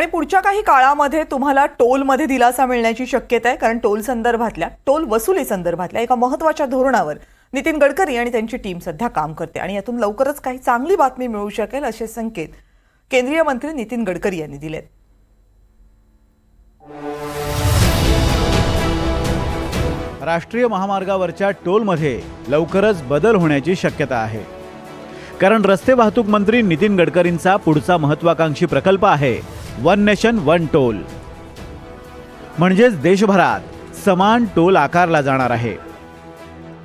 आणि पुढच्या काही काळामध्ये तुम्हाला टोलमध्ये दिलासा मिळण्याची शक्यता आहे कारण टोल संदर्भातल्या टोल वसुली संदर्भातल्या एका महत्त्वाच्या धोरणावर नितीन गडकरी आणि त्यांची टीम सध्या काम करते. आणि यातून लवकरच काही चांगली बातमी मिळू शकेल असे संकेत केंद्रीय मंत्री नितीन गडकरी यांनी दिलेत. राष्ट्रीय महामार्गावरच्या टोलमध्ये लवकरच बदल होण्याची शक्यता आहे. कारण रस्ते वाहतूक मंत्री नितीन गडकरींचा पुढचा महत्वाकांक्षी प्रकल्प आहे. वन नेशन वन टोल म्हणजेच देशभरात समान टोल आकारला जाणार आहे.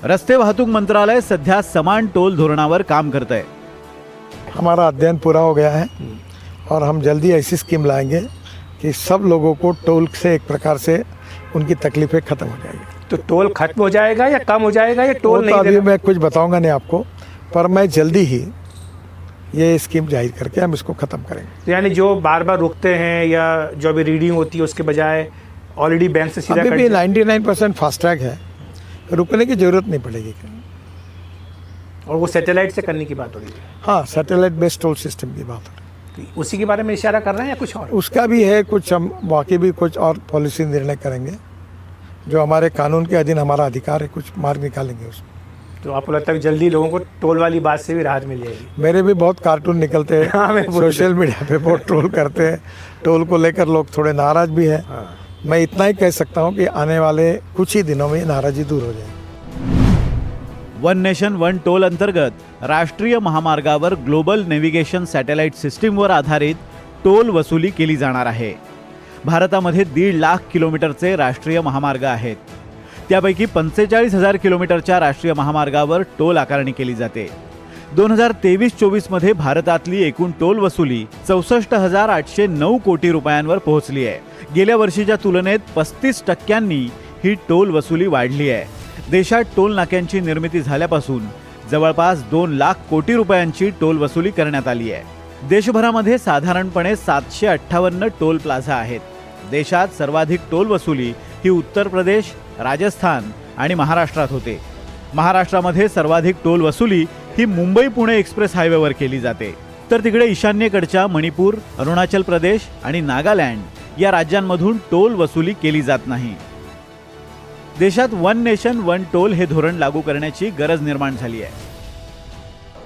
रस्ते वाहतूक मंत्रालय सध्या समान टोल धोरणावर काम करत आहे हमारा अध्ययन पूरा हो गया है और हम जल्दी ऐसी स्कीम लाएँगे कि सब लोगों को टोल से एक प्रकार से उनकी तकलीफें खत्म हो जाएगी। तो टोल खत्म हो जाएगा या कम हो जाएगा या टोल तो नहीं अभी मैं कुछ बताऊँगा नहीं आपको पर मैं जल्दी ही ये स्कीम ज़ाहिर करके हम इसको ख़त्म करेंगे। तो यानी जो बार बार रुकते हैं या जो अभी रीडिंग होती है उसके बजाय ऑलरेडी बैंक से सीधा अभी भी जाए। 99 परसेंट फास्टैग है। रुकने की ज़रूरत नहीं पड़ेगी। और वो सैटेलाइट से करने की बात हो रही है। हाँ सैटेलाइट बेस्ड टोल सिस्टम की बात हो रही है। तो उसी के बारे में इशारा कर रहे हैं या कुछ और? उसका भी है कुछ हम बाकी भी कुछ और पॉलिसी निर्णय करेंगे। जो हमारे कानून के अधीन हमारा अधिकार है कुछ मार्ग निकालेंगे उसमें। तो आपको लगता है कि जल्दी लोगों को टोल वाली बात से भी राहत मिल जाएगी? मेरे भी बहुत कार्टून निकलते हाँ, हैं सोशल मीडिया पे बहुत ट्रोल करते हैं। टोल को लेकर लोग थोड़े नाराज़ भी हैं। हाँ। मैं इतना ही कह सकता हूँ कि आने वाले कुछ ही दिनों में नाराजी दूर हो जाएगी। वन नेशन वन टोल अंतर्गत राष्ट्रीय महामार्गावर ग्लोबल नेव्हिगेशन सॅटेलाइट सिस्टीमवर आधारित टोल वसुली केली जाणार आहे. भारतामध्ये दीड लाख किलोमीटरचे राष्ट्रीय महामार्ग आहेत. त्यापैकी पंचेचाळीस हजार किलोमीटरच्या राष्ट्रीय महामार्गावर टोल आकारणी केली जाते. दोन हजार तेवीस चोवीसमध्ये भारतातली एकूण टोल वसुली चौसष्ट हजार आठशे नऊ कोटी रुपयांवर पोहोचली आहे. गेल्या वर्षीच्या तुलनेत पस्तीस टक्क्यांनी ही टोल वसुली वाढली आहे. देशात टोल नाक्यांची निर्मिती झाल्यापासून जवळपास दोन लाख कोटी रुपयांची टोल वसुली करण्यात आली आहे. देशभरामध्ये साधारणपणे सातशे अठ्ठावन्न टोल प्लाझा आहेत. देशात सर्वाधिक टोल वसुली ही उत्तर प्रदेश राजस्थान आणि महाराष्ट्रात होते. महाराष्ट्रामध्ये सर्वाधिक टोल वसुली ही मुंबई पुणे एक्सप्रेस हायवेवर केली जाते. तर तिकडे ईशान्येकडच्या मणिपूर अरुणाचल प्रदेश आणि नागालँड या राज्यांमधून टोल वसुली केली जात नाही. देशात वन नेशन वन टोल हे धोरण लागू करण्याची गरज निर्माण झाली आहे.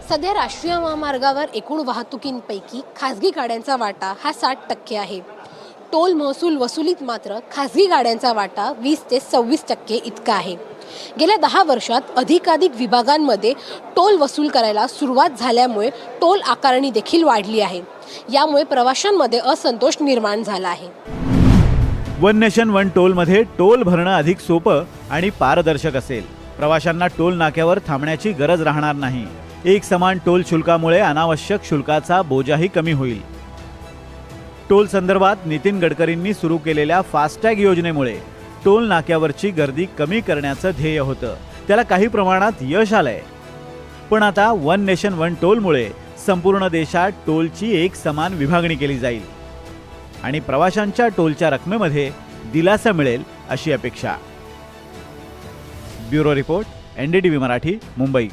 सध्या राष्ट्रीय महामार्गावर एकूण वाहतुकींपैकी खासगी गाड्यांचा वाटा हा साठ टक्के आहे. टोल महसूल वसुलीत मात्र खासगी गाड्यांचा वाटा वीस ते सव्वीस टक्के इतका आहे. गेल्या दहा वर्षात अधिकाधिक विभागांमध्ये टोल वसूल करायला सुरुवात झाल्यामुळे टोल आकारणी देखील वाढली आहे. यामुळे प्रवाशांमध्ये असंतोष निर्माण झाला आहे. वन नेशन वन टोलमध्ये टोल भरणं अधिक सोपं आणि पारदर्शक असेल. प्रवाशांना टोल नाक्यावर थांबण्याची गरज राहणार नाही. एक समान टोल शुल्कामुळे अनावश्यक शुल्काचा बोजाही कमी होईल. टोल संदर्भात नितीन गडकरींनी सुरू केलेल्या फास्टॅग योजनेमुळे टोल नाक्यावरची गर्दी कमी करण्याचं ध्येय होतं. त्याला काही प्रमाणात यश आलंय. पण आता वन नेशन वन टोलमुळे संपूर्ण देशात टोलची एक समान विभागणी केली जाईल. आणि प्रवाशांच्या टोलच्या रकमेमध्ये दिलासा मिळेल अशी अपेक्षा. Bureau report N D T Marathi Mumbai.